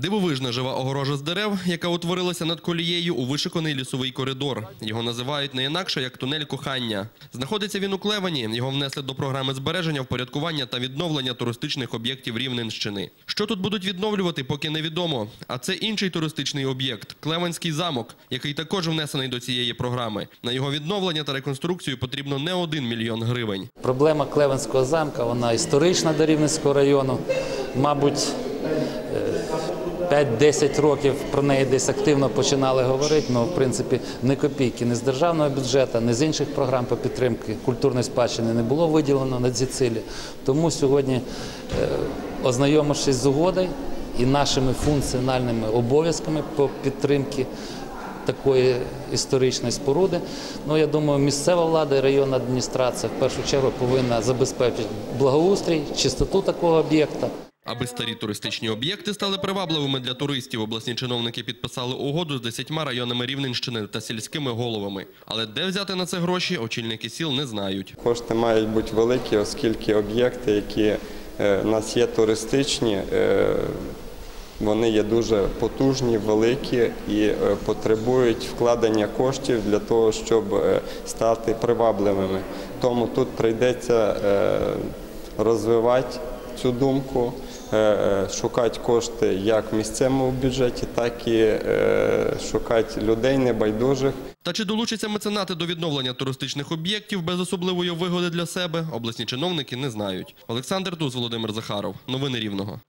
Дивовижна жива огорожа з дерев, яка утворилася над колією у вишиканий лісовий коридор. Його називають не інакше як тунель кохання. Знаходиться він у Клевані. Його внесли до програми збереження, впорядкування та відновлення туристичних об'єктів Рівненщини. Що тут будуть відновлювати, поки невідомо. А це інший туристичний об'єкт Клеванський замок, який також внесений до цієї програми. На його відновлення та реконструкцію потрібно не один мільйон гривень. Проблема Клевенського замка, вона історична до Рівненського району. Мабуть, 5-10 років про неї десь активно починали говорити, але в принципі ні копійки ні з державного бюджету, ні з інших програм по підтримки культурної спадщини не було виділено на ці цілі. Тому сьогодні, е, ознайомившись з угодою і нашими функціональними обов'язками по підтримці такої історичної споруди. Ну я думаю, місцева влада і районна адміністрація в першу чергу повинна забезпечити благоустрій, чистоту такого об'єкта. Аби старі туристичні об'єкти стали привабливими для туристів, обласні чиновники підписали угоду з 10 районами Рівненщини та сільськими головами. Але де взяти на це гроші, очільники сіл не знають. Кошти мають бути великі, оскільки об'єкти, які е, у нас є туристичні, е, вони є дуже потужні, великі і е, потребують вкладення коштів для того, щоб е, стати привабливими. Тому тут прийдеться е, розвивати цю думку, е, е, шукати кошти як в місцевому бюджеті, так і е, шукати людей небайдужих. Та чи долучаться меценати до відновлення туристичних об'єктів без особливої вигоди для себе, обласні чиновники не знають. Олександр Туз, Володимир Захаров. Новини Рівного.